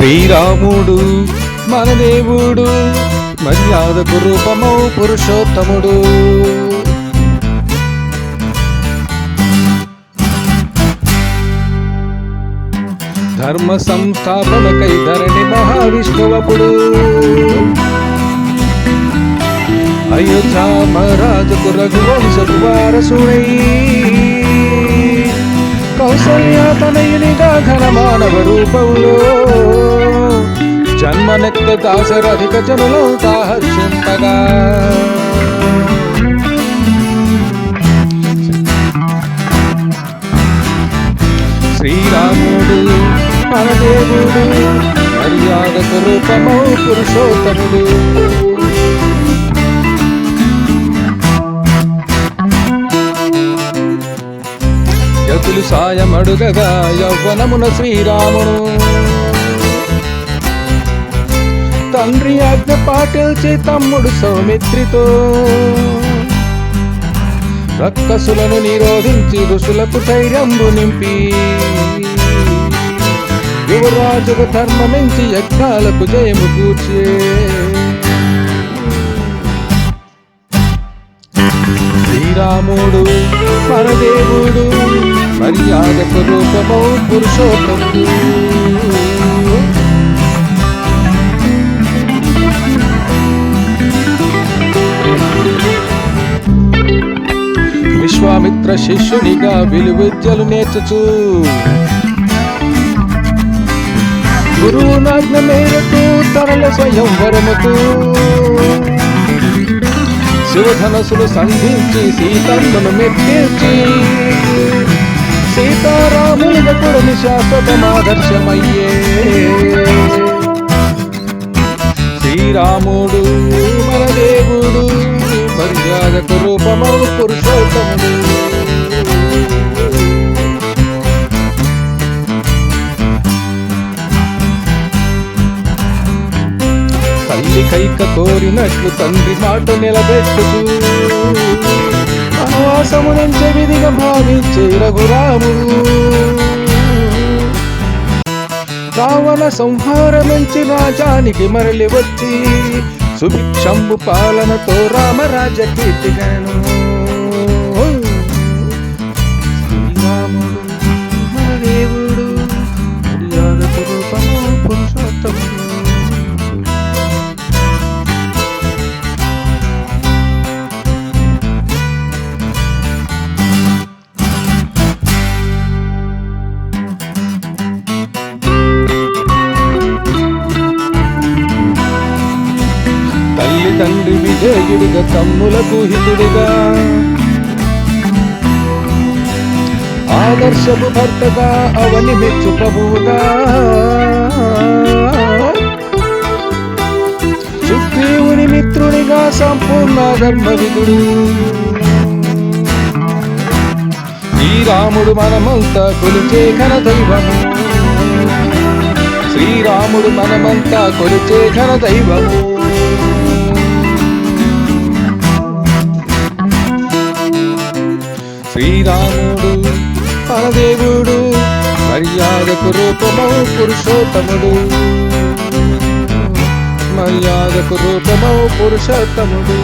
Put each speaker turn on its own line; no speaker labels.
శ్రీరాముడు మన దేవుడు మర్యాదకు రూపము పురుషోత్తముడు. ధర్మ సంస్థాపనకై ధరణి మహావిష్ణువపుడు. అయోధ్యామరాజుకు రఘువంశకు వారసుడై. కౌసల్యాతనయునిగా ఘన మానవ రూపంలో జన్మనెత్త దాసరధిక జనులంతా దాహర్షింపగా. శ్రీరాముడు మన మర్యాద మర్యాదకు పురుషోత్తముడు. యతులు సాయమడుగగా యవ్వనమున శ్రీరాముడు. తండ్రి ఆజ్ఞ పాటిల్చి తమ్ముడు సౌమిత్రితో. రక్కసులను నిరోధించి ఋషులకు ధైర్యంబు నింపి. యువరాజుకు ధర్మమించి యజ్ఞాలకు జయము కూర్చే శ్రీరాముడు పరదేవుడు మర్యాదకు రూపమౌ పురుషోత్తముడు. విశ్వామిత్ర శిష్యునిగా విలువిద్యలు నేర్చుచు గురువు నాజ్ఞ మేరకు తరల స్వయంవరముకు శివధనసులు సంధించి సీతమ్మను మెప్పించి సీతారాములుగా కూడా శాశ్వతమాదర్శమయ్యే శ్రీరాముడు మర్యాదకు రూపమౌ పురుషోత్తముడు తల్లి కైక కోరినట్లు తండ్రి మాట నిలబెట్టుచు వనవాసము విధిగా భావించే రఘురాముడు. రావణ సంహారమించి రాజానికి మరలి వచ్చి సుభిక్షంబు పాలనతో రామరాజ కీర్తిగాను విజయుడిగా తమ్ములకు హితుడిగా. ఆదర్శపు భర్తగా అవని మెచ్చు ప్రభువుగా సుగ్రీవుని మిత్రునిగా సంపూర్ణ ధర్మవిధుడు. శ్రీరాముడు మనమంతా కొలిచే ఘన దైవము శ్రీరాముడు మనమంతా కొలిచే ఘన దైవము శ్రీరాముడు పరదేవుడు మర్యాదకు రూపమౌ పురుషోత్తముడు. మర్యాదకు రూపమౌ పురుషోత్తముడు.